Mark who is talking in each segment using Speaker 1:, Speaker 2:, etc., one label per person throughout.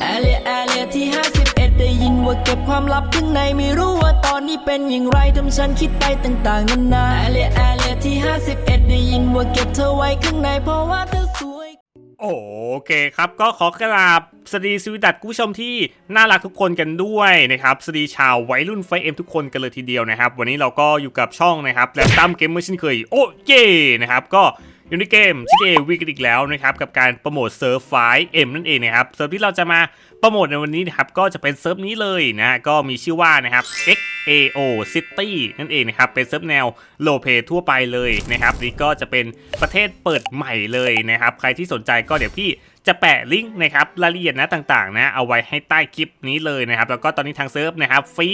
Speaker 1: แอเรียแอเรียที่ 51 ได้ยินว่าเก็บความลับข้างในไม่รู้ว่าตอนนี้เป็นอย่างไรทำฉันคิดไปต่างๆนานาแอเรียแอเรียที่ 51 ได้ยินว่าเก็บเธอไว้ข้างในเพราะว่าเธอสวย
Speaker 2: โอเคครับก็ขอกราบสวัสดีสวัสดีคุณผู้ชมที่น่ารักทุกคนกันด้วยนะครับสวัสดีชาววัยรุ่นไฟเอ็มทุกคนกันเลยทีเดียวนะครับ วันนี้เราก็อยู่กับช่องนะครับและตั้มเกมเมอร์เช่นเคยโอเย่นะครับก็ อยู่ในเกม GTA วีกันอีกแล้วนะครับกับการโปรโมทเซิร์ฟไฟเอ็มนั่นเองนะครับเซิร์ฟที่เราจะมาโปรโมทในวันนี้นะครับก็จะเป็นเซิร์ฟนี้เลยนะก็มีชื่อว่านะครับ XAO City นั่นเองนะครับเป็นเซิร์ฟแนวโลเ y ทั่วไปเลยนะครับนี่ก็จะเป็นประเทศเปิดใหม่เลยนะครับใครที่สนใจก็เดี๋ยวพี่จะแปะลิงก์นะครับรายละเอียดนะต่างๆนะเอาไว้ให้ใต้คลิปนี้เลยนะครับแล้วก็ตอนนี้ทางเซิร์ฟนะครับฟรี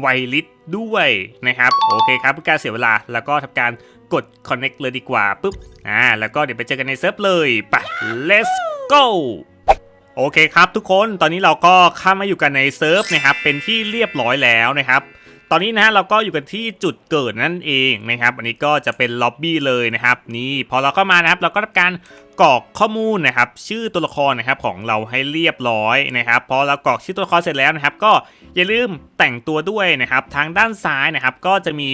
Speaker 2: ไวลิสด้วยนะครับโอเคครับเพื่อการเสียเวลาแล้วก็ทำการ กด connect เลยดีกว่าปุ๊บอ่าแล้วก็เดี๋ยวไปเจอกันในเซิร์ฟเลยไป let's go โอเคครับทุกคนตอนนี้เราก็เข้ามาอยู่กันในเซิร์ฟนะครับเป็นที่เรียบร้อยแล้วนะครับตอนนี้นะฮะเราก็อยู่กันที่จุดเกิดนั่นเองนะครับ อันนี้ก็จะเป็นล็อบบี้เลยนะครับ นี่พอเราเข้ามานะครับเราก็ทำการกรอกข้อมูลนะครับ ชื่อตัวละครนะครับของเราให้เรียบร้อยนะครับพอเรากรอกชื่อตัวละครเสร็จแล้วนะครับ ก็อย่าลืมแต่งตัวด้วยนะครับ ทางด้านซ้ายนะครับก็จะมี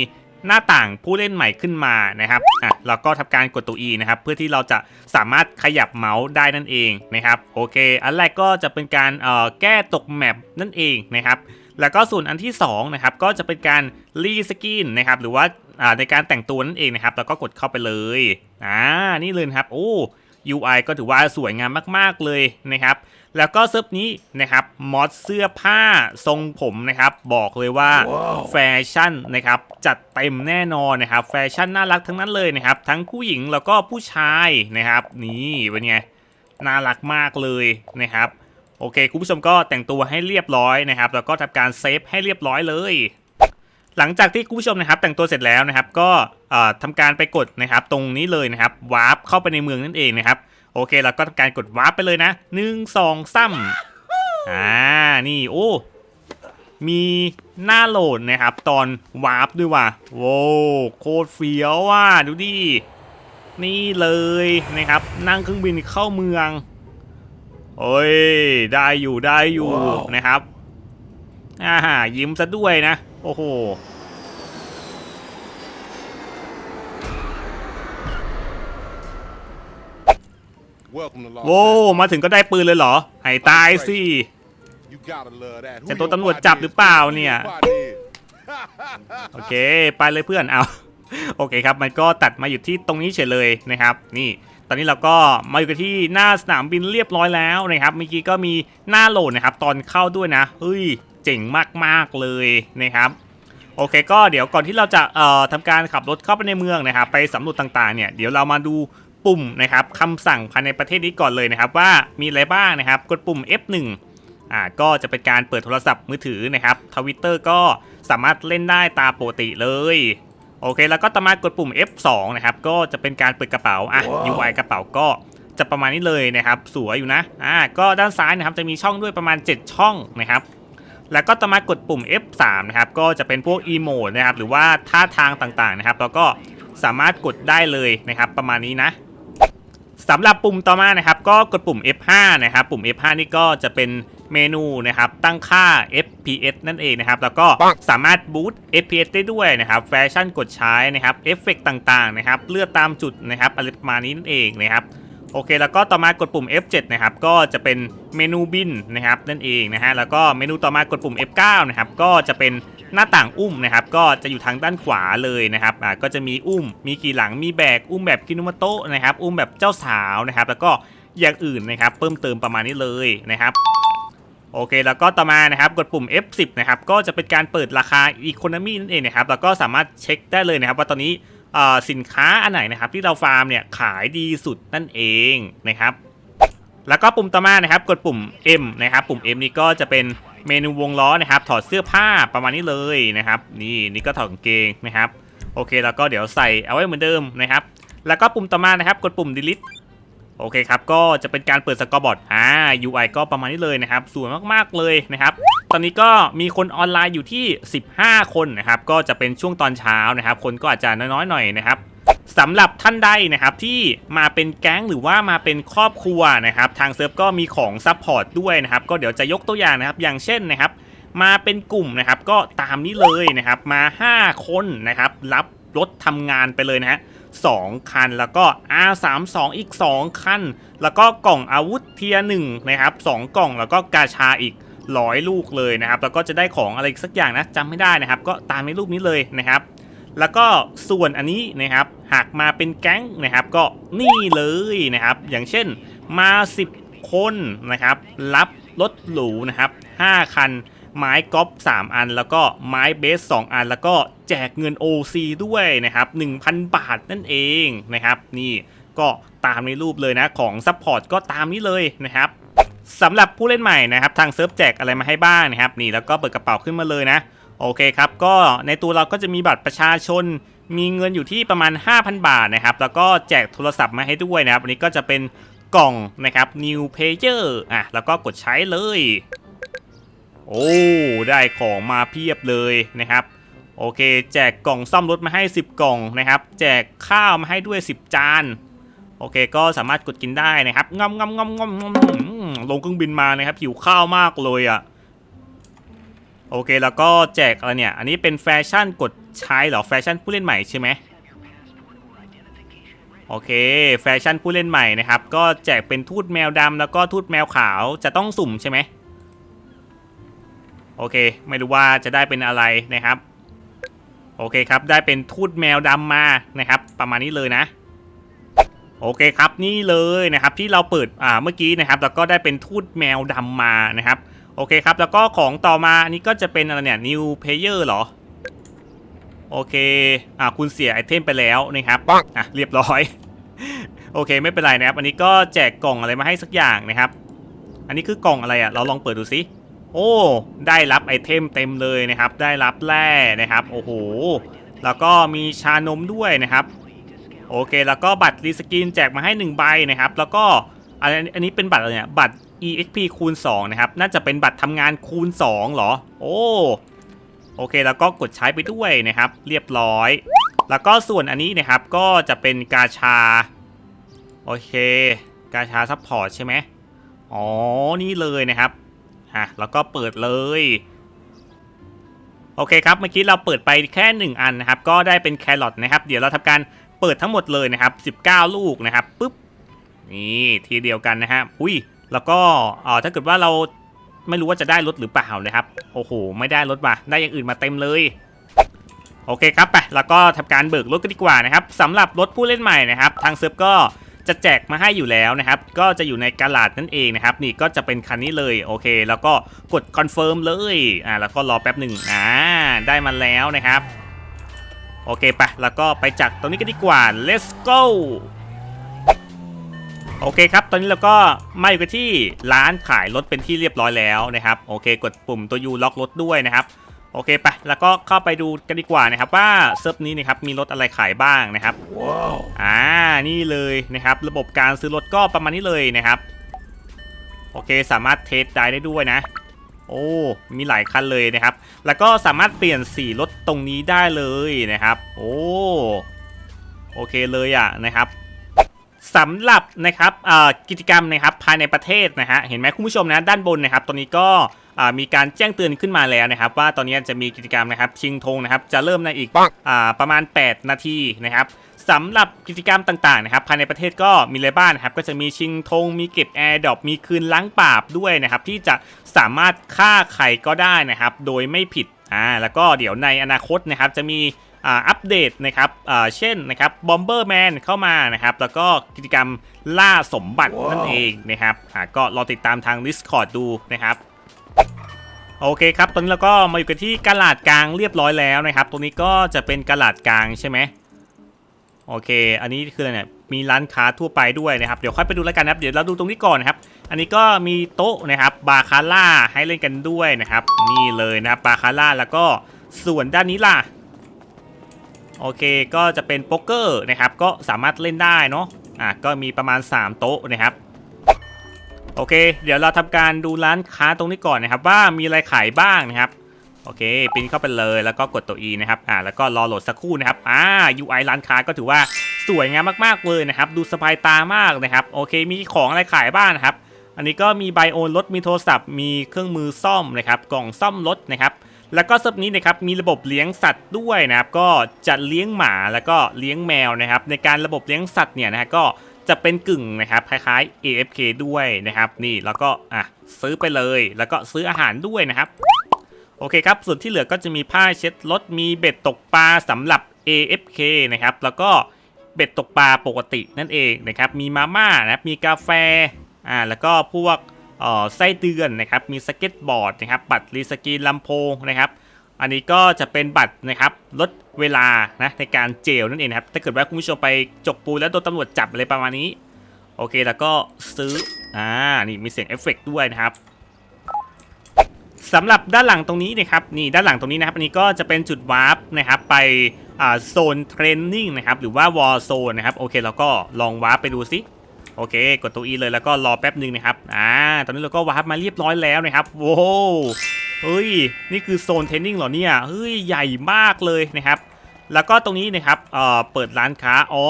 Speaker 2: หน้าต่างผู้เล่นใหม่ขึ้นมานะครับอะเราก็ทำการกดตัว E นะครับ เพื่อที่เราจะสามารถขยับเมาส์ได้นั่นเองนะครับโอเค อันแรกก็จะเป็นการเอ่อแก้ตกแมปนั่นเองนะครับแล้วก็ส่วนอันที่2นะครับก็จะเป็นการรีสกินนะครับหรือว่าอ่าในการแต่งตัวนั่นเองนะครับ แล้วก็กดเข้าไปเลยอ่านี่เลยครับโอ้ UI ก็ถือว่าสวยงามมาก ๆ เลยนะครับ แล้วก็เซิร์ฟนี้นะครับมอดเสื้อผ้าทรงผมนะครับ บอกเลยว่าแฟชั่นนะครับ จัดเต็มแน่นอนนะครับ แฟชั่นน่ารักทั้งนั้นเลยนะครับ ทั้งผู้หญิงแล้วก็ผู้ชายนะครับ นี่เป็นไงน่ารักมากเลยนะครับโอเคคุณผู้ชมก็แต่งตัวให้เรียบร้อยนะครับ แล้วก็ทำการเซฟให้เรียบร้อยเลย หลังจากที่คุณผู้ชมนะครับ แต่งตัวเสร็จแล้วนะครับ ก็เอ่อทำการไปกดนะครับ ตรงนี้เลยนะครับวาร์ปเข้าไปในเมืองนั่นเองนะครับ โอเคเราก็ทำการกดวาร์ปไปเลยนะหนึ่งสองซ้ำอ่านี่โอ้มีหน้าโหลดนะครับ ตอนวาร์ปด้วยว่ะโว้โคตรเฟี้ยวว่ะดูดินี่เลยนะครับ นั่งเครื่องบินเข้าเมืองโอ้ยได้อยู่ได้อยู่
Speaker 3: ว้าว
Speaker 2: นะครับอ่ายิ้มซะด้วยนะ โอ้โห โว้
Speaker 3: Angeles.
Speaker 2: มาถึงก็ได้ปืนเลยเหรอให้ตายสิ
Speaker 3: You gotta love that. Who
Speaker 2: จะตัว
Speaker 3: your
Speaker 2: ตำรวจ
Speaker 3: partner
Speaker 2: จับหรือเปล่า
Speaker 3: is? Who
Speaker 2: เนี่ย
Speaker 3: your partner is?
Speaker 2: โอเค ไปเลยเพื่อนเอาโอเคครับ มันก็ตัดมาอยู่ที่ตรงนี้เฉยเลยนะครับ นี่ ตอนนี้เราก็มาอยู่กันที่หน้าสนามบินเรียบร้อยแล้วนะครับ เมื่อกี้ก็มีหน้าโหลดนะครับ ตอนเข้าด้วยนะ เฮ้ย เจ๋งมากๆเลยนะครับ โอเค ก็เดี๋ยวก่อนที่เราจะเอ่อทำการขับรถเข้าไปในเมืองนะครับ ไปสำรวจต่างๆ เนี่ย เดี๋ยวเรามาดู ปุ่มนะครับคำสั่งภายในประเทศนี้ก่อนเลยนะครับ ว่ามีอะไรบ้างนะครับ กดปุ่ม F1 อ่าก็จะเป็นการเปิดโทรศัพท์มือถือนะครับทวิตเตอร์ก็สามารถเล่นได้ตามปกติเลยโอเค แล้วก็ต่อมากดปุ่ม F2 นะครับ ก็จะเป็นการเปิดกระเป๋าอะ UI กระเป๋าก็จะประมาณนี้เลยนะครับ สวยอยู่นะอ่าก็ด้านซ้ายนะครับจะมีช่องด้วยประมาณ 7 ช่องนะครับ แล้วก็ต่อมากดปุ่ม F3 นะครับ ก็จะเป็นพวก emote นะครับ หรือว่าท่าทางต่างๆนะครับ แล้วก็สามารถกดได้เลยนะครับ ประมาณนี้นะ สำหรับปุ่มต่อมานะครับก็กดปุ่ม F5 นะครับปุ่ม F5 นี่ก็จะเป็นเมนูนะครับตั้งค่า FPS นั่นเองนะครับแล้วก็สามารถบูต FPS ได้ด้วยนะครับแฟชั่นกดใช้นะครับเอฟเฟกต่างๆนะครับเลือกตามจุดนะครับอะไรประมาณนี้นั่นเองนะครับโอเค แล้วก็ต่อมากดปุ่ม F7 นะครับก็จะเป็นเมนูบินนะครับนั่นเองนะฮะแล้วก็เมนูต่อมากดปุ่ม F9 นะครับก็จะเป็น หน้าต่างอุ้มนะครับ ก็จะอยู่ทางด้านขวาเลยนะครับอ่าก็จะมีอุ้ม มีขี่หลังมีแบกอุ้มแบบกินุมโตะนะครับ อุ้มแบบเจ้าสาวนะครับ แล้วก็อย่างอื่นนะครับ เพิ่มเติมประมาณนี้เลยนะครับโอเค แล้วก็ต่อมานะครับกดปุ่ม F10 นะครับก็จะเป็นการเปิดราคา Economy นั่นเองนะครับแล้วก็สามารถเช็คได้เลยนะครับว่าตอนนี้สินค้าอันไหนนะครับที่เราฟาร์มเนี่ยขายดีสุดนั่นเองนะครับแล้วก็ปุ่มต่อมานะครับกดปุ่ม M นะครับปุ่ม M นี่ก็จะเป็น เมนูวงล้อนะครับ ถอดเสื้อผ้าประมาณนี้เลยนะครับ นี่นี่ก็ถอดกางเกงนะครับ โอเค แล้วก็เดี๋ยวใส่เอาไว้เหมือนเดิมนะครับ แล้วก็ปุ่มต่อมานะครับ กดปุ่ม delete โอเคครับ ก็จะเป็นการเปิดสกอร์บอร์ดอ่า UI ก็ประมาณนี้เลยนะครับ สวยมากๆเลยนะครับ ตอนนี้ก็มีคนออนไลน์อยู่ที่ 15 คนนะครับ ก็จะเป็นช่วงตอนเช้านะครับ คนก็อาจจะน้อยๆหน่อยนะครับ สำหรับท่านใดนะครับที่มาเป็นแก๊งหรือว่ามาเป็นครอบครัวนะครับทางเซิร์ฟก็มีของซัพพอร์ตด้วยนะครับก็เดี๋ยวจะยกตัวอย่างนะครับอย่างเช่นนะครับ มาเป็นกลุ่มนะครับก็ตามนี้เลยนะครับมา 5 คนนะครับรับรถทำงานไปเลยนะฮะสองคันแล้วก็ R32 อีก 2 คัน แล้วก็กล่องอาวุธเทียร์หนึ่งนะครับสองกล่องแล้วก็กาชาอีกร้อยลูกเลยนะครับแล้วก็จะได้ของอะไรสักอย่างนะจำไม่ได้นะครับ ก็ตามในรูปนี้เลยนะครับ แล้วก็ส่วนอันนี้นะครับหากมาเป็นแก๊งนะครับก็นี่เลยนะครับ อย่างเช่นมา 10 คนนะครับ รับรถหรูนะครับ 5 คัน ไม้กอล์ฟ3อัน แล้วก็ไม้เบส 2 อัน แล้วก็แจกเงิน OC ด้วยนะครับ 1,000 บาทนั่นเองนะครับ นี่ก็ตามในรูปเลยนะของซัพพอร์ตก็ตามนี้เลยนะครับสำหรับผู้เล่นใหม่นะครับ ทางเซิร์ฟแจกอะไรมาให้บ้างนะครับ นี่แล้วก็เปิดกระเป๋าขึ้นมาเลยนะ โอเคครับ ก็ในตัวเราก็จะมีบัตรประชาชน มีเงินอยู่ที่ประมาณ 5,000 บาทนะครับ แล้วก็แจกโทรศัพท์มาให้ด้วยนะครับอันนี้ก็จะเป็นกล่องนะครับ New Pager อะ แล้วก็กดใช้เลย โอ้ ได้ของมาเพียบเลยนะครับ โอเค แจกกล่องซ่อมรถมาให้ 10 กล่องนะครับ แจกข้าวมาให้ด้วย 10 จาน โอเค ก็สามารถกดกินได้นะครับงอมงอมงอมงอมงอมอืมลงเครื่องบินมานะครับหิวข้าวมากเลยอะ โอเคแล้วก็แจกอะไรเนี่ย อันนี้เป็นแฟชั่นกดใช้เหรอแฟชั่นผู้เล่นใหม่ใช่ไหมโอเค แฟชั่นผู้เล่นใหม่นะครับ ก็แจกเป็นทูตแมวดำแล้วก็ทูตแมวขาวจะต้องสุ่มใช่ไหมโอเค ไม่รู้ว่าจะได้เป็นอะไรนะครับ โอเคครับ ได้เป็นทูตแมวดำมานะครับ ประมาณนี้เลยนะ โอเคครับนี่เลยนะครับที่เราเปิดอ่าเมื่อกี้นะครับ แล้วก็ได้เป็นทูตแมวดำมานะครับ โอเคครับ แล้วก็ของต่อมาอันนี้ก็จะเป็นอะไรเนี่ย new player เหรอ โอเค อ่าคุณเสียไอเทมไปแล้วนะครับ
Speaker 3: ปัง
Speaker 2: อะ เรียบร้อย โอเค ไม่เป็นไรนะครับ อันนี้ก็แจกกล่องอะไรมาให้สักอย่างนะครับ อันนี้คือกล่องอะไรอะ เราลองเปิดดูสิโอ้ ได้รับไอเทมเต็มเลยนะครับ ได้รับแร่นะครับ โอ้โห แล้วก็มีชานมด้วยนะครับ โอเค แล้วก็บัตรรีสกินแจกมาให้1ใบนะครับ แล้วก็อันอันนี้เป็นบัตรอะไรเนี่ย บัตร EXP คูณ 2 นะครับ น่าจะเป็นบัตรทำงานคูณ 2 เหรอ โอ้ โอเค แล้วก็กดใช้ไปด้วยนะครับ เรียบร้อย แล้วก็ส่วนอันนี้นะครับ ก็จะเป็นกาชา โอเค กาชาซัพพอร์ตใช่ไหมอ๋อ นี่เลยนะครับ อะ แล้วก็เปิดเลย โอเคครับ เมื่อกี้เราเปิดไปแค่ 1 อันนะครับ ก็ได้เป็นแครอทนะครับ เดี๋ยวเราทำการเปิดทั้งหมดเลยนะครับ 19 ลูกนะครับปุ๊บ นี่ทีเดียวกันนะฮะ อุ้ย แล้วก็เอ่อถ้าเกิดว่าเราไม่รู้ว่าจะได้รถหรือเปล่านะครับ โอ้โห ไม่ได้รถว่ะได้อย่างอื่นมาเต็มเลย โอเคครับไปแล้วก็ทำการเบิกรถกันดีกว่านะครับสำหรับรถผู้เล่นใหม่นะครับ ทางเซิร์ฟก็จะแจกมาให้อยู่แล้วนะครับ ก็จะอยู่ในกาลาดนั่นเองนะครับ นี่ก็จะเป็นคันนี้เลย โอเค แล้วก็กดคอนเฟิร์มเลย อ่า แล้วก็รอแป๊บหนึ่งอ่า ได้มาแล้วนะครับ โอเคไป แล้วก็ไปจากตรงนี้กันดีกว่า let's go โอเคครับ ตอนนี้เราก็มาอยู่กันที่ร้านขายรถเป็นที่เรียบร้อยแล้วนะครับ โอเค กดปุ่มตัว U ล็อกรถด้วยนะครับ โอเคไป แล้วก็เข้าไปดูกันดีกว่านะครับว่าเซิร์ฟนี้นะครับมีรถอะไรขายบ้างนะครับ
Speaker 3: ว้าว
Speaker 2: อ่า นี่เลยนะครับ ระบบการซื้อรถก็ประมาณนี้เลยนะครับ โอเค สามารถเทสได้ได้ด้วยนะ โอ้ มีหลายคันเลยนะครับ แล้วก็สามารถเปลี่ยนสีรถตรงนี้ได้เลยนะครับ โอ้ โอเคเลยอะนะครับ สำหรับนะครับเอ่อกิจกรรมนะครับภายในประเทศนะฮะเห็นไหมคุณผู้ชมนะด้านบนนะครับตอนนี้ก็อ่ามีการแจ้งเตือนขึ้นมาแล้วนะครับ ว่าตอนนี้จะมีกิจกรรมนะครับชิงธงนะครับจะเริ่มในอีก
Speaker 3: ปัง
Speaker 2: อ่าประมาณ 8 นาทีนะครับสำหรับกิจกรรมต่างๆนะครับภายในประเทศก็มีอะไรบ้างนะครับก็จะมีชิงธงมีเก็บแอร์ดรอปมีคืนล้างปราบด้วยนะครับที่จะสามารถฆ่าใครก็ได้นะครับโดยไม่ผิดอ่าแล้วก็เดี๋ยวในอนาคตนะครับจะมี อ่าอัปเดตนะครับอ่าเช่นนะครับบอมเบอร์แมนเข้ามานะครับแล้วก็กิจกรรมล่าสมบัตินั่นเองนะครับอ่าก็รอติดตามทาง Discord ดูนะครับโอเคครับ ตอนนี้เราก็มาอยู่กันที่กาลาดกลางเรียบร้อยแล้วนะครับ ตรงนี้ก็จะเป็นกาลาดกลางใช่ไหมโอเค อันนี้คืออะไรเนี่ย มีร้านค้าทั่วไปด้วยนะครับ เดี๋ยวค่อยไปดูแล้วกันนะครับ เดี๋ยวเราดูตรงนี้ก่อนนะครับ อันนี้ก็มีโต๊ะนะครับ บาคาร่าให้เล่นกันด้วยนะครับ นี่เลยนะครับ บาคาร่า แล้วก็ส่วนด้านนี้ล่ะ โอเคก็จะเป็นโป๊กเกอร์นะครับก็สามารถเล่นได้เนาะอะก็มีประมาณ 3 โต๊ะนะครับโอเค เดี๋ยวเราทำการดูร้านค้าตรงนี้ก่อนนะครับ ว่ามีอะไรขายบ้างนะครับโอเคปีนเข้าไปเลยแล้วก็กดตัว E นะครับอ่าแล้วก็รอโหลดสักครู่นะครับอ่า UI ร้านค้าก็ถือว่าสวยงามมากๆเลยนะครับ ดูสบายตามากนะครับ โอเค มีของอะไรขายบ้างนะครับ อันนี้ก็มีไบโอนรถมีโทรศัพท์ มีเครื่องมือซ่อมนะครับ กล่องซ่อมรถนะครับ แล้วก็เซิร์ฟนี้นะครับมีระบบเลี้ยงสัตว์ด้วยนะครับก็จะเลี้ยงหมาแล้วก็เลี้ยงแมวนะครับ ในการระบบเลี้ยงสัตว์เนี่ยนะฮะก็จะเป็นกึ่งนะครับคล้ายๆ AFK ด้วยนะครับ นี่แล้วก็อะซื้อไปเลย แล้วก็ซื้ออาหารด้วยนะครับ โอเคครับ ส่วนที่เหลือก็จะมีผ้าเช็ดรถมีเบ็ดตกปลาสำหรับ AFK นะครับ แล้วก็เบ็ดตกปลาปกตินั่นเองนะครับ มีมาม่านะครับมีกาแฟอ่าแล้วก็พวก ไส้เดือนนะครับ มีสเก็ตบอร์ดนะครับ บัตรรีสกีลำโพงนะครับ อันนี้ก็จะเป็นบัตรนะครับลดเวลานะในการเจลนั่นเองครับ ถ้าเกิดว่าคุณผู้ชมไปจกปูแล้วโดนตำรวจจับอะไรประมาณนี้ โอเคแล้วก็ซื้อ อ่า นี่มีเสียงเอฟเฟกต์ด้วยนะครับสำหรับด้านหลังตรงนี้นะครับนี่ด้านหลังตรงนี้นะครับอันนี้ก็จะเป็นจุดวาร์ปนะครับไปอ่าโซนเทรนนิ่งนะครับหรือว่าวอลโซนนะครับโอเคเราก็ลองวาร์ปไปดูซิ โอเค กดตัว E เลยแล้วก็รอแป๊บหนึ่งนะครับ อ่า ตอนนี้เราก็วาร์ปมาเรียบร้อยแล้วนะครับ โว้เฮ้ย นี่คือโซนเทนนิ่งเหรอเนี่ย เฮ้ย ใหญ่มากเลยนะครับ แล้วก็ตรงนี้นะครับ เอ่อ เปิดร้านค้า อ๋อ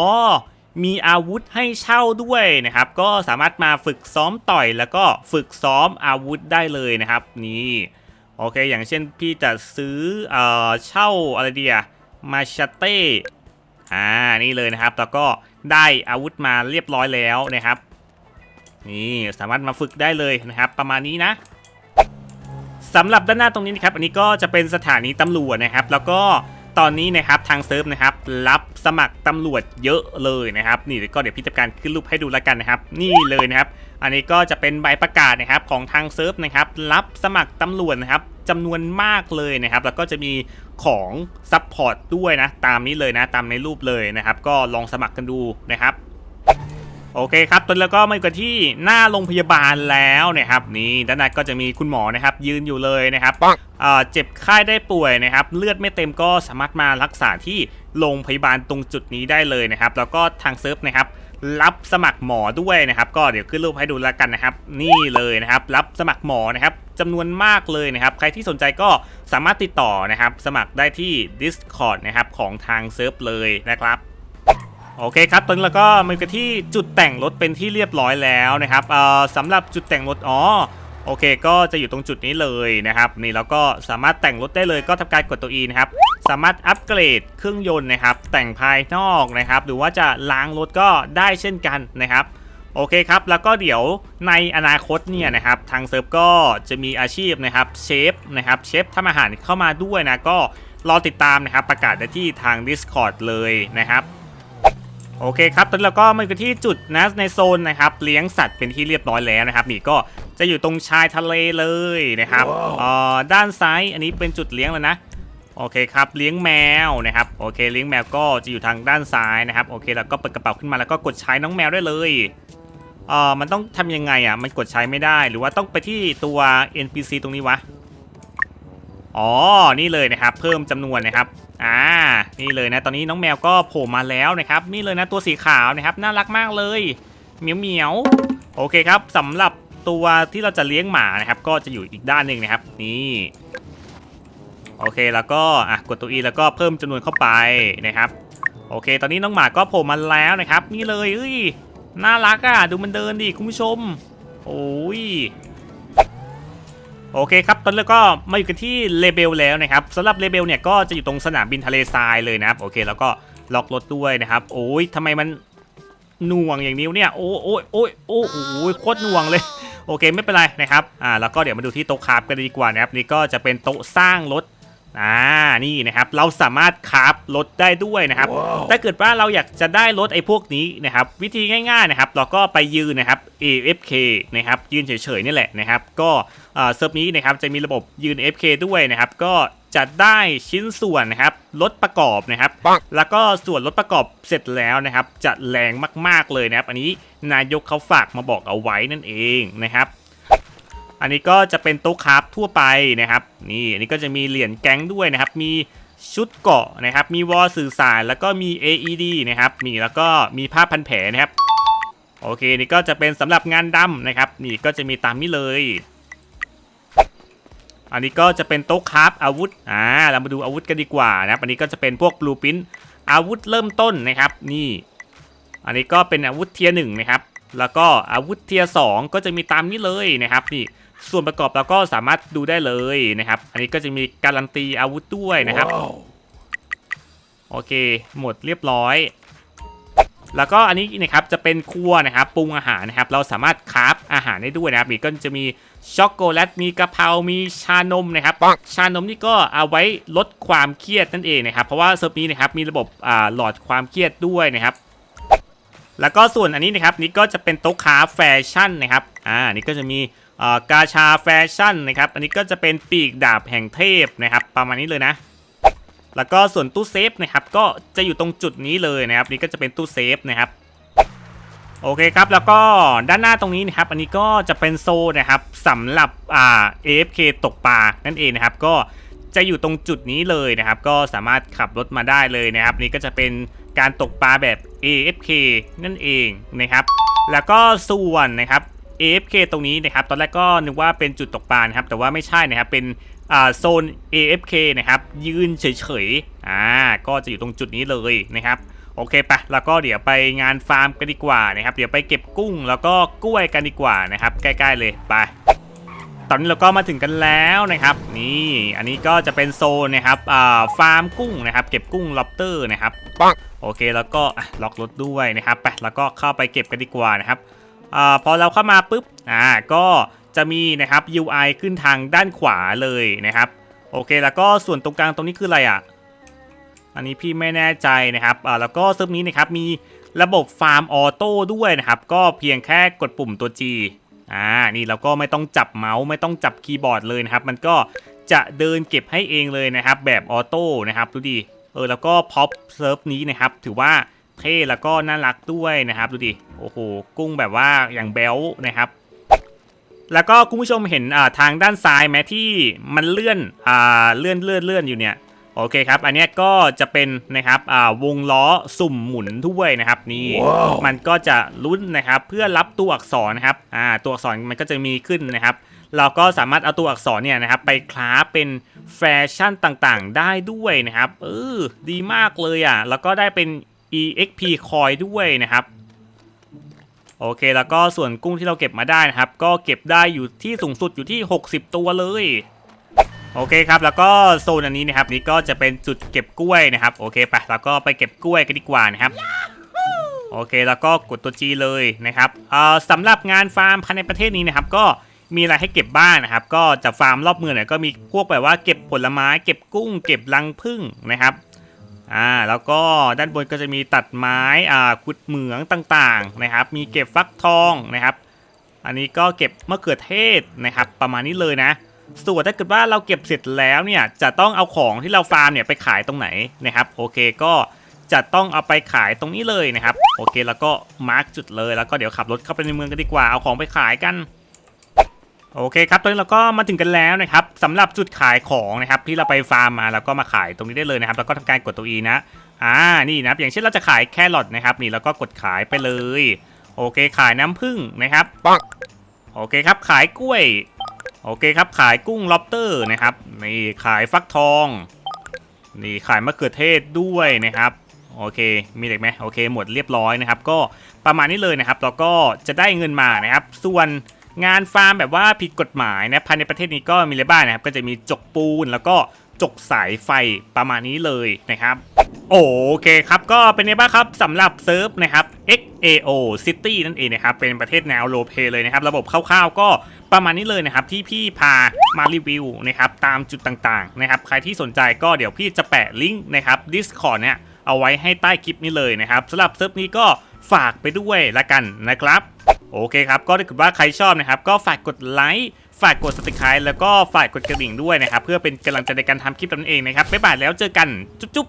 Speaker 2: มีอาวุธให้เช่าด้วยนะครับ ก็สามารถมาฝึกซ้อมต่อยแล้วก็ฝึกซ้อมอาวุธได้เลยนะครับ นี่โอเค อย่างเช่นพี่จะซื้อเอ่อเช่าอะไรเดียมาชาเต้ อ่า นี่เลยนะครับ แล้วก็ ได้อาวุธมาเรียบร้อยแล้วนะครับ นี่สามารถมาฝึกได้เลยนะครับ ประมาณนี้นะสำหรับด้านหน้าตรงนี้นะครับ อันนี้ก็จะเป็นสถานีตำรวจนะครับ แล้วก็ ตอนนี้นะครับทางเซิร์ฟนะครับรับสมัครตำรวจเยอะเลยนะครับ นี่ก็เดี๋ยวพี่จะการขึ้นรูปให้ดูแล้วกันนะครับ นี่เลยนะครับ อันนี้ก็จะเป็นใบประกาศนะครับของทางเซิร์ฟนะครับรับสมัครตำรวจนะครับจำนวนมากเลยนะครับ แล้วก็จะมีของซัพพอร์ตด้วยนะ ตามนี้เลยนะ ตามในรูปเลยนะครับ ก็ลองสมัครกันดูนะครับ โอเคครับ ตอนนี้เราก็มาอยู่กันที่หน้าโรงพยาบาลแล้วนะครับ นี่ด้านในก็จะมีคุณหมอนะครับ ยืนอยู่เลยนะครับ
Speaker 3: ปัง
Speaker 2: เอ่อเจ็บไข้ได้ป่วยนะครับ เลือดไม่เต็มก็สามารถมารักษาที่โรงพยาบาลตรงจุดนี้ได้เลยนะครับ แล้วก็ทางเซิร์ฟนะครับ รับสมัครหมอด้วยนะครับ ก็เดี๋ยวขึ้นรูปให้ดูแล้วกันนะครับ นี่เลยนะครับ รับสมัครหมอนะครับจำนวนมากเลยนะครับ ใครที่สนใจก็สามารถติดต่อนะครับ สมัครได้ที่ Discord นะครับของทางเซิร์ฟเลยนะครับ โอเคครับตอนนี้เราก็มากันที่จุดแต่งรถเป็นที่เรียบร้อยแล้วนะครับเอ่อสำหรับจุดแต่งรถอ๋อโอเค ก็จะอยู่ตรงจุดนี้เลยนะครับ นี่เราก็สามารถแต่งรถได้เลยก็ทำการกดตัว E นะครับ สามารถอัปเกรดเครื่องยนต์นะครับ แต่งภายนอกนะครับ หรือว่าจะล้างรถก็ได้เช่นกันนะครับ โอเคครับ แล้วก็เดี๋ยวในอนาคตเนี่ยนะครับ ทางเซิร์ฟก็จะมีอาชีพนะครับเชฟนะครับเชฟทำอาหารเข้ามาด้วยนะ ก็รอติดตามนะครับ ประกาศได้ที่ทาง Discord เลยนะครับ โอเคครับตอนนี้เราก็มาอยู่กันที่จุดนะในโซนนะครับเลี้ยงสัตว์เป็นที่เรียบร้อยแล้วนะครับ นี่ก็จะอยู่ตรงชายทะเลเลยนะครับเอ่อด้านซ้ายอันนี้เป็นจุดเลี้ยงแล้วนะโอเคครับเลี้ยงแมวนะครับโอเคเลี้ยงแมวก็จะอยู่ทางด้านซ้ายนะครับโอเคแล้วก็เปิดกระเป๋าขึ้นมาแล้วก็กดใช้น้องแมวได้เลยเอ่อมันต้องทำยังไงอะมันกดใช้ไม่ได้หรือว่าต้องไปที่ตัว NPC ตรงนี้วะ อ๋อ นี่เลยนะครับ เพิ่มจำนวนนะครับ อ่า นี่เลยนะ ตอนนี้น้องแมวก็โผล่มาแล้วนะครับ นี่เลยนะตัวสีขาวนะครับ น่ารักมากเลย เหมียวเหมียว โอเคครับสำหรับตัวที่เราจะเลี้ยงหมานะครับ ก็จะอยู่อีกด้านหนึ่งนะครับ นี่ โอเค แล้วก็ อะ กดตัว E แล้วก็เพิ่มจำนวนเข้าไปนะครับ โอเค ตอนนี้น้องหมาก็โผล่มาแล้วนะครับ นี่เลยเอ้ย น่ารักอะ ดูมันเดินดิ คุณผู้ชม โอ้ย โอเคครับ ตอนนี้เราก็มาอยู่กันที่เลเบลแล้วนะครับสำหรับเลเบลเนี่ยก็จะอยู่ตรงสนามบินทะเลทรายเลยนะครับ โอเค แล้วก็ล็อกรถด้วยนะครับ โอ้ยทำไมมันหน่วงอย่างนี้เนี่ย โอ้โอ้ยโอ้ยโอ้โหโคตรหน่วงเลย โอเค ไม่เป็นไรนะครับ อ่า แล้วก็เดี๋ยวมาดูที่โต๊ะคราฟกันดีกว่านะครับ นี่ก็จะเป็นโต๊ะสร้างรถ อ่านี่นะครับเราสามารถคราฟรถได้ด้วยนะครับถ้าเกิดว่าเราอยากจะได้รถไอ้พวกนี้นะครับวิธีง่ายๆนะครับเราก็ไปยืนนะครับ AFK นะครับยืนเฉยๆนี่แหละนะครับ ก็เอ่อเซิร์ฟนี้นะครับจะมีระบบยืน AFK ด้วยนะครับ ก็จะได้ชิ้นส่วนนะครับรถประกอบนะครับ
Speaker 3: ปัง
Speaker 2: แล้วก็ส่วนรถประกอบเสร็จแล้วนะครับ จะแรงมากๆเลยนะครับ อันนี้นายกเขาฝากมาบอกเอาไว้นั่นเองนะครับ อันนี้ก็จะเป็นโต๊ะคราฟทั่วไปนะครับ นี่อันนี้ก็จะมีเหรียญแก๊งด้วยนะครับ มีชุดเกาะนะครับ มีวอลสื่อสารแล้วก็มี AED นะครับนี่แล้วก็มีผ้าพันแผลนะครับ โอเคนี่ก็จะเป็นสำหรับงานดำนะครับ นี่ก็จะมีตามนี้เลย อันนี้ก็จะเป็นโต๊ะคราฟอาวุธอ่าเรามาดูอาวุธกันดีกว่านะครับ อันนี้ก็จะเป็นพวกบลูปินอาวุธเริ่มต้นนะครับ นี่ อันนี้ก็เป็นอาวุธเทียร์หนึ่งนะครับแล้วก็อาวุธเทียร์สองก็จะมีตามนี้เลยนะครับนี่ ส่วนประกอบเราก็สามารถดูได้เลยนะครับ อันนี้ก็จะมีการันตีอาวุธด้วยนะครับ โอเค หมดเรียบร้อย แล้วก็อันนี้นะครับจะเป็นครัวนะครับปรุงอาหารนะครับ เราสามารถคราฟอาหารได้ด้วยนะครับนี่ก็จะมีช็อกโกแลตมีกะเพรามีชานมนะครับ ชานมนี่ก็เอาไว้ลดความเครียดนั่นเองนะครับ เพราะว่าเซิร์ฟนี้นะครับมีระบบอ่าหลอดความเครียดด้วยนะครับแล้วก็ส่วนอันนี้นะครับนี่ก็จะเป็นโต๊ะค้าแฟชั่นนะครับ อ่า นี่ก็จะมีอ่า กาชาแฟชั่นนะครับ อันนี้ก็จะเป็นปีกดาบแห่งเทพนะครับ ประมาณนี้เลยนะ แล้วก็ส่วนตู้เซฟนะครับ ก็จะอยู่ตรงจุดนี้เลยนะครับ นี่ก็จะเป็นตู้เซฟนะครับ โอเคครับ แล้วก็ด้านหน้าตรงนี้นะครับ อันนี้ก็จะเป็นโซนนะครับสำหรับอ่า AFK ตกปลานั่นเองนะครับ ก็จะอยู่ตรงจุดนี้เลยนะครับ ก็สามารถขับรถมาได้เลยนะครับ นี่ก็จะเป็นการตกปลาแบบ AFK นั่นเองนะครับ แล้วก็ส่วนนะครับ AFK ตรงนี้นะครับ ตอนแรกก็นึกว่าเป็นจุดตกปลานะครับ แต่ว่าไม่ใช่นะครับ เป็นอ่าโซน AFK นะครับ ยืนเฉยๆ อ่า ก็จะอยู่ตรงจุดนี้เลยนะครับ โอเคปะแล้วก็เดี๋ยวไปงานฟาร์มกันดีกว่านะครับ เดี๋ยวไปเก็บกุ้งแล้วก็กล้วยกันดีกว่านะครับ ใกล้ๆเลย ไป ตอนนี้เราก็มาถึงกันแล้วนะครับ นี่ อันนี้ก็จะเป็นโซนนะครับอ่าฟาร์มกุ้งนะครับ เก็บกุ้งล็อบเตอร์นะครับ
Speaker 3: ปัง
Speaker 2: โอเค แล้วก็อะล็อกรถด้วยนะครับ ไป แล้วก็เข้าไปเก็บกันดีกว่านะครับ อพอเราเข้ามาปุ๊บอ่าก็จะมีนะครับ UI ขึ้นทางด้านขวาเลยนะครับโอเค แล้วก็ส่วนตรงกลางตรงนี้คืออะไรอะอันนี้พี่ไม่แน่ใจนะครับอ่าแล้วก็เซิร์ฟนี้นะครับมีระบบฟาร์มออโต้ด้วยนะครับ ก็เพียงแค่กดปุ่มตัว G อ่านี่เราก็ไม่ต้องจับเมาส์ไม่ต้องจับคีย์บอร์ดเลยนะครับ มันก็จะเดินเก็บให้เองเลยนะครับ แบบออโต้นะครับดูดิเออแล้วก็พ็อปเซิร์ฟนี้นะครับ ถือว่า เท่แล้วก็น่ารักด้วยนะครับ ดูดิ โอ้โห กุ้งแบบว่าอย่างแบลนะครับ แล้วก็คุณผู้ชมเห็นอ่าทางด้านซ้ายไหมที่มันเลื่อนอ่าเลื่อนเลื่อนเลื่อนอยู่เนี่ย โอเคครับ อันเนี้ยก็จะเป็นนะครับอ่าวงล้อสุ่มหมุนด้วยนะครับ นี่มันก็จะลุ้นนะครับ เพื่อรับตัวอักษรนะครับอ่าตัวอักษรมันก็จะมีขึ้นนะครับเราก็สามารถเอาตัวอักษรเนี่ยนะครับไปคล้าเป็นแฟชั่นต่างๆ ได้ด้วยนะครับเออดีมากเลยอะ แล้วก็ได้เป็น exp coin ด้วยนะครับ โอเคแล้วก็ส่วนกุ้งที่เราเก็บมาได้นะครับ ก็เก็บได้อยู่ที่สูงสุดอยู่ที่ 60 ตัวเลยโอเคครับ แล้วก็โซนอันนี้นะครับนี่ก็จะเป็นจุดเก็บกล้วยนะครับ โอเคไปแล้วก็ไปเก็บกล้วยกันดีกว่านะครับ โอเคแล้วก็กดตัว G เลยนะครับเอ่อสำหรับงานฟาร์มภายในประเทศนี้นะครับ ก็มีอะไรให้เก็บบ้างนะครับ ก็จะฟาร์มรอบเมืองเนี่ยก็มีพวกแบบว่าเก็บผลไม้ เก็บกุ้ง เก็บรังผึ้งนะครับ อ่าแล้วก็ด้านบนก็จะมีตัดไม้อ่าขุดเหมืองต่างๆนะครับ มีเก็บฟักทองนะครับ อันนี้ก็เก็บมะเขือเทศนะครับ ประมาณนี้เลยนะ ส่วนถ้าเกิดว่าเราเก็บเสร็จแล้วเนี่ยจะต้องเอาของที่เราฟาร์มเนี่ยไปขายตรงไหนนะครับโอเคก็จะต้องเอาไปขายตรงนี้เลยนะครับ โอเคแล้วก็มาร์กจุดเลยแล้วก็เดี๋ยวขับรถเข้าไปในเมืองกันดีกว่าเอาของไปขายกัน โอเคครับ ตอนนี้เราก็มาถึงกันแล้วนะครับสำหรับจุดขายของนะครับที่เราไปฟาร์มมาแล้วก็มาขายตรงนี้ได้เลยนะครับ แล้วก็ทำการกดตัว E นะอ่านี่นะครับอย่างเช่นเราจะขายแครอทนะครับ นี่แล้วก็กดขายไปเลย โอเคขายน้ำผึ้งนะครับ
Speaker 3: ปัง
Speaker 2: โอเคครับขายกล้วย โอเคครับขายกุ้งล็อบเตอร์นะครับนี่ขายฟักทอง นี่ขายมะเขือเทศด้วยนะครับโอเค มีอะไรไหมโอเค หมดเรียบร้อยนะครับ ก็ประมาณนี้เลยนะครับ แล้วก็จะได้เงินมานะครับ ส่วน งานฟาร์มแบบว่าผิดกฎหมายนะภายในประเทศนี้ก็มีอะไรบ้างนะครับ ก็จะมีจกปูนแล้วก็จกสายไฟประมาณนี้เลยนะครับ โอเคครับ ก็เป็นไงบ้างครับสำหรับเซิร์ฟนะครับ XAO City นั่นเองนะครับ เป็นประเทศแนวโลเพเลยนะครับ ระบบคร่าวๆก็ประมาณนี้เลยนะครับ ที่พี่พามารีวิวนะครับ ตามจุดต่างๆนะครับ ใครที่สนใจก็เดี๋ยวพี่จะแปะลิงก์นะครับ Discord เนี่ยเอาไว้ให้ใต้คลิปนี้เลยนะครับสำหรับเซิร์ฟนี้ก็ฝากไปด้วยละกันนะครับ โอเคครับ ก็ถ้าเกิดว่าใครชอบนะครับ ก็ฝากกดไลค์ฝากกดสติคายแล้วก็ฝากกดกระดิ่งด้วยนะครับ เพื่อเป็นกำลังใจในการทำคลิปนั่นเองนะครับบ๊ายบายแล้วเจอกันจุ๊บ